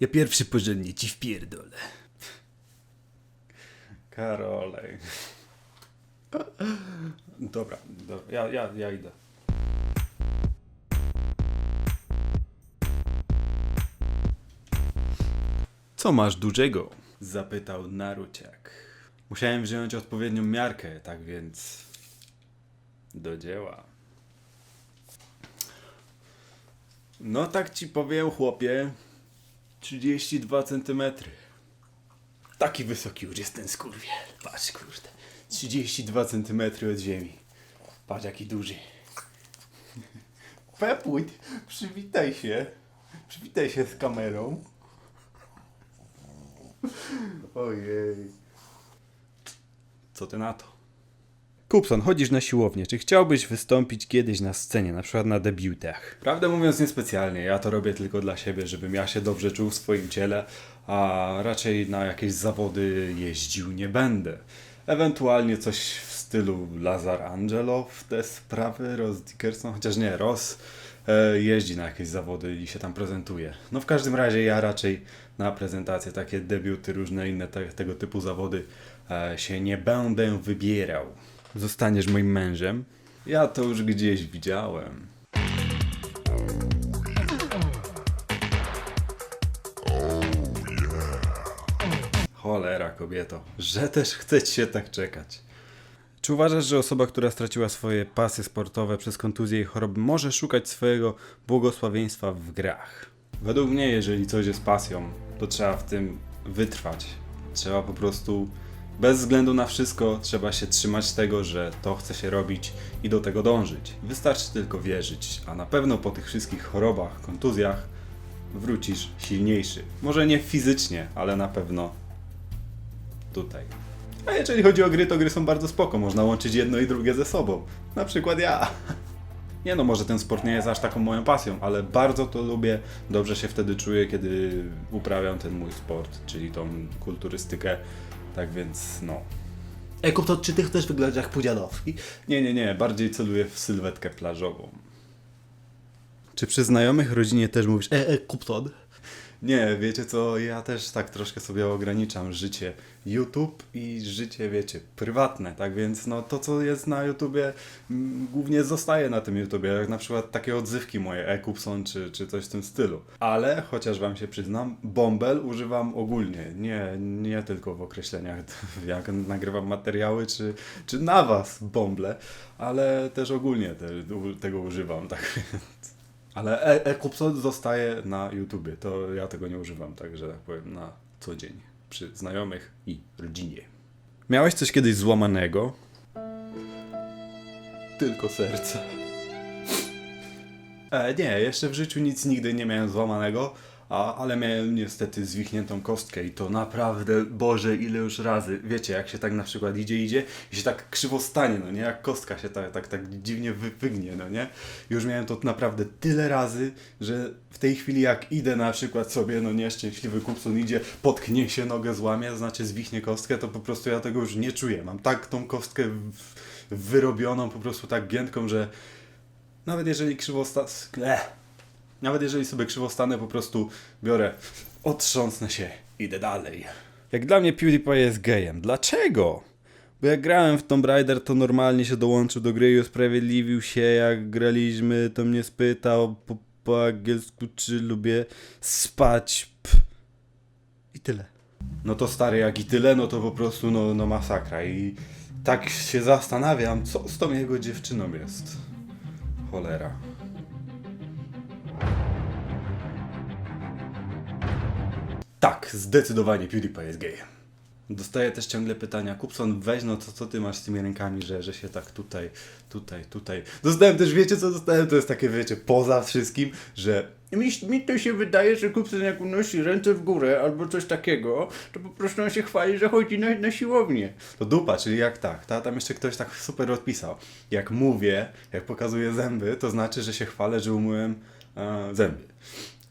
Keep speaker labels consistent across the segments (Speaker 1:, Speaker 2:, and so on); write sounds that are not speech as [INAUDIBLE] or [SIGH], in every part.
Speaker 1: Ja pierwszy porządnie ci wpierdolę.
Speaker 2: Karolej. Dobra, dobra. Ja, ja, ja idę.
Speaker 1: Co masz dużego?
Speaker 2: Zapytał Naruciak. Musiałem wziąć odpowiednią miarkę, tak więc do dzieła. No tak ci powiem, chłopie. 32 centymetry. Taki wysoki już jest ten skurwiel. Patrz, kurde. 32 centymetry od ziemi. Patrz, jaki duży. Pepuj, przywitaj się. Przywitaj się z kamerą. Ojej. Co ty na to?
Speaker 1: Kupson, chodzisz na siłownię. Czy chciałbyś wystąpić kiedyś na scenie, na przykład na debiutach?
Speaker 2: Prawdę mówiąc, niespecjalnie. Ja to robię tylko dla siebie, żebym ja się dobrze czuł w swoim ciele, a raczej na jakieś zawody jeździł nie będę. Ewentualnie coś w stylu Lazar Angelo w te sprawy, Ross Dickerson, chociaż nie, Ross e, jeździ na jakieś zawody i się tam prezentuje. No w każdym razie ja raczej na prezentacje, takie debiuty, różne inne te, tego typu zawody e, się nie będę wybierał.
Speaker 1: Zostaniesz moim mężem?
Speaker 2: Ja to już gdzieś widziałem. Cholera, kobieto, że też chce ci się tak czekać.
Speaker 1: Czy uważasz, że osoba, która straciła swoje pasje sportowe przez kontuzję i choroby, może szukać swojego błogosławieństwa w grach?
Speaker 2: Według mnie, jeżeli coś jest pasją, to trzeba w tym wytrwać. Trzeba po prostu, bez względu na wszystko, trzeba się trzymać tego, że to chce się robić i do tego dążyć. Wystarczy tylko wierzyć, a na pewno po tych wszystkich chorobach, kontuzjach wrócisz silniejszy. Może nie fizycznie, ale na pewno tutaj. A jeżeli chodzi o gry, to gry są bardzo spoko. Można łączyć jedno i drugie ze sobą. Na przykład ja. Nie no, może ten sport nie jest aż taką moją pasją, ale bardzo to lubię. Dobrze się wtedy czuję, kiedy uprawiam ten mój sport, czyli tą kulturystykę. Tak więc no.
Speaker 3: Ej, to czy ty chcesz wyglądać jak Pudzianowski?
Speaker 2: Nie, nie, nie, bardziej celuję w sylwetkę plażową.
Speaker 1: Czy przy znajomych rodzinie też mówisz, E,
Speaker 3: e, Kupton.
Speaker 2: Nie, wiecie co, ja też tak troszkę sobie ograniczam życie YouTube i życie, wiecie, prywatne, tak więc no to co jest na YouTubie mm, głównie zostaje na tym YouTubie, jak na przykład takie odzywki moje, e-Kupson czy, czy coś w tym stylu. Ale, chociaż wam się przyznam, Bombel używam ogólnie, nie, nie tylko w określeniach, [LAUGHS] jak nagrywam materiały czy, czy na was Bumble, ale też ogólnie te, tego używam, [LAUGHS] tak więc... Ale e- e-Kupson zostaje na YouTubie, to ja tego nie używam, tak że tak powiem, na co dzień przy znajomych i rodzinie.
Speaker 1: miałeś coś kiedyś złamanego?
Speaker 2: Tylko serce. E, nie, jeszcze w życiu nic nigdy nie miałem złamanego, a, ale miałem niestety zwichniętą kostkę i to naprawdę, Boże, ile już razy. Wiecie, jak się tak na przykład idzie, idzie i się tak krzywo stanie, no nie? Jak kostka się tak, tak, tak dziwnie wy, wygnie, no nie? Już miałem to naprawdę tyle razy, że w tej chwili jak idę na przykład sobie, no nieszczęśliwy kupcun idzie, potknie się, nogę złamie, to znaczy zwichnie kostkę, to po prostu ja tego już nie czuję. Mam tak tą kostkę wyrobioną, po prostu tak giętką, że nawet jeżeli krzywo sta... Nawet jeżeli sobie krzywo stanę, po prostu biorę, otrząsnę się, idę dalej.
Speaker 1: Jak dla mnie PewDiePie jest gejem. Dlaczego? Bo jak grałem w Tomb Raider, to normalnie się dołączył do gry i usprawiedliwił się, jak graliśmy, to mnie spytał po, po angielsku, czy lubię spać. Pff. I tyle.
Speaker 2: No to stary, jak i tyle, no to po prostu no, no masakra. I tak się zastanawiam, co z tą jego dziewczyną jest. Cholera. Tak, zdecydowanie PewDiePie jest gejem. Dostaję też ciągle pytania, Kupson, weź no co, co ty masz z tymi rękami, że, że się tak tutaj, tutaj, tutaj. Dostałem też, wiecie co dostałem? To jest takie, wiecie, poza wszystkim, że mi, mi to się wydaje, że Kupson jak unosi ręce w górę albo coś takiego, to po prostu on się chwali, że chodzi na, na siłownię. To dupa, czyli jak tak, ta, tam jeszcze ktoś tak super odpisał. Jak mówię, jak pokazuję zęby, to znaczy, że się chwalę, że umyłem e, zęby.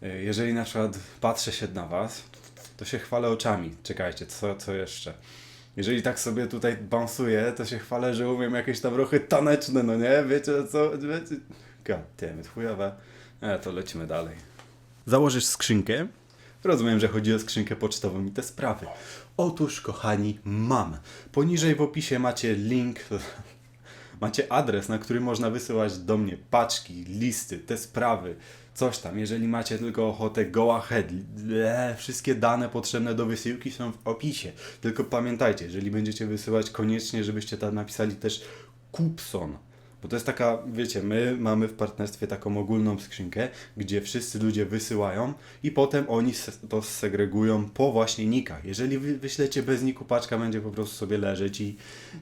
Speaker 2: E, Jeżeli na przykład patrzę się na was, to się chwalę oczami. Czekajcie, co, co jeszcze? Jeżeli tak sobie tutaj bansuję, to się chwalę, że umiem jakieś tam ruchy taneczne, no nie? Wiecie co? Wiecie? God damn it, chujowe. E, to lecimy dalej.
Speaker 1: Założysz skrzynkę,
Speaker 2: Rozumiem, że chodzi o skrzynkę pocztową i te sprawy. Otóż, kochani, mam. Poniżej w opisie macie link, [LAUGHS] macie adres, na który można wysyłać do mnie paczki, listy, te sprawy, coś tam. Jeżeli macie tylko ochotę, go ahead. Wszystkie dane potrzebne do wysyłki są w opisie. Tylko pamiętajcie, jeżeli będziecie wysyłać, koniecznie, żebyście tam napisali też Kupson. Bo to jest taka, wiecie, my mamy w partnerstwie taką ogólną skrzynkę, gdzie wszyscy ludzie wysyłają i potem oni to segregują po właśnie nikach. Jeżeli wy wyślecie bez niku, paczka będzie po prostu sobie leżeć i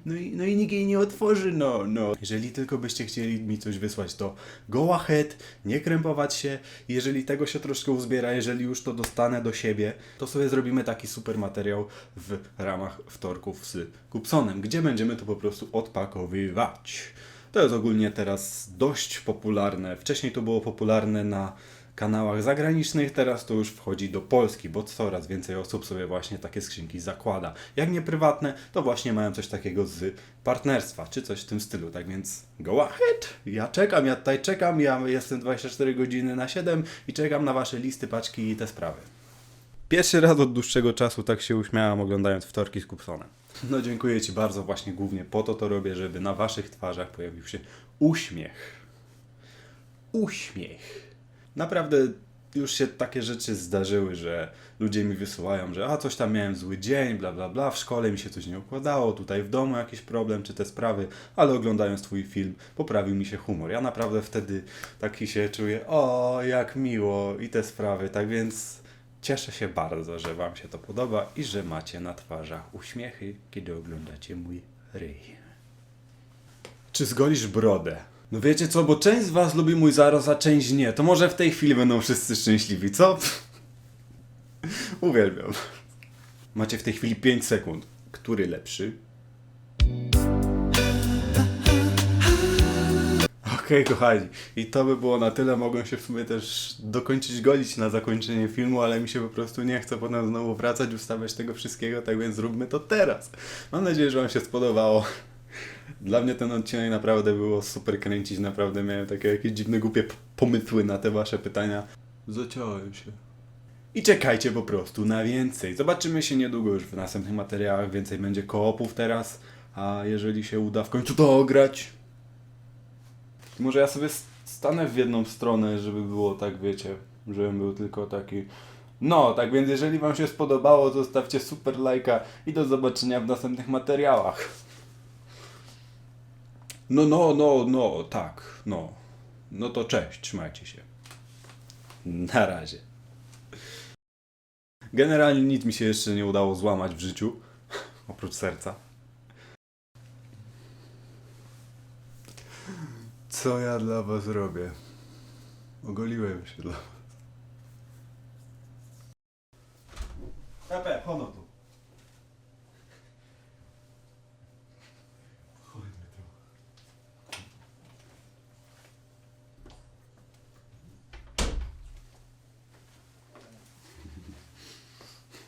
Speaker 2: no i, no i nikt jej nie otworzy, no, no. Jeżeli tylko byście chcieli mi coś wysłać, to go ahead, nie krępować się. Jeżeli tego się troszkę uzbiera, jeżeli już to dostanę do siebie, to sobie zrobimy taki super materiał w ramach wtorków z Kupsonem, gdzie będziemy to po prostu odpakowywać. To jest ogólnie teraz dość popularne. Wcześniej to było popularne na kanałach zagranicznych, teraz to już wchodzi do Polski, bo coraz więcej osób sobie właśnie takie skrzynki zakłada. Jak nie prywatne, to właśnie mają coś takiego z partnerstwa, czy coś w tym stylu. Tak więc go ahead! Ja czekam, ja tutaj czekam, ja jestem 24 godziny na 7 i czekam na wasze listy, paczki i te sprawy.
Speaker 1: Pierwszy raz od dłuższego czasu tak się uśmiałam oglądając wtorki z Kupsonem.
Speaker 2: No dziękuję Ci bardzo, właśnie głównie po to to robię, żeby na Waszych twarzach pojawił się uśmiech. Uśmiech. Naprawdę już się takie rzeczy zdarzyły, że ludzie mi wysyłają, że a coś tam miałem zły dzień, bla bla bla, w szkole mi się coś nie układało, tutaj w domu jakiś problem, czy te sprawy, ale oglądając Twój film poprawił mi się humor. Ja naprawdę wtedy taki się czuję, o jak miło i te sprawy, tak więc Cieszę się bardzo, że Wam się to podoba i że macie na twarzach uśmiechy, kiedy oglądacie mój ryj. Czy zgolisz brodę? No wiecie co, bo część z Was lubi mój zarost, a część nie. To może w tej chwili będą wszyscy szczęśliwi, co? [LAUGHS] Uwielbiam. Macie w tej chwili 5 sekund. Który lepszy? Okej, kochani. I to by było na tyle. Mogłem się w sumie też dokończyć golić na zakończenie filmu, ale mi się po prostu nie chce potem znowu wracać, ustawiać tego wszystkiego, tak więc zróbmy to teraz. Mam nadzieję, że Wam się spodobało. Dla mnie ten odcinek naprawdę było super kręcić, naprawdę miałem takie jakieś dziwne, głupie pomysły na te Wasze pytania. Zaciąłem się. I czekajcie po prostu na więcej. Zobaczymy się niedługo już w następnych materiałach. Więcej będzie koopów teraz. A jeżeli się uda w końcu to ograć, może ja sobie stanę w jedną stronę, żeby było tak, wiecie, żebym był tylko taki. No, tak więc jeżeli Wam się spodobało, zostawcie super lajka i do zobaczenia w następnych materiałach. No, no, no, no, tak, no. No to cześć, trzymajcie się. Na razie. Generalnie nic mi się jeszcze nie udało złamać w życiu, oprócz serca. Co ja dla was robię? Ogoliłem się dla was. Pepe, hono tu.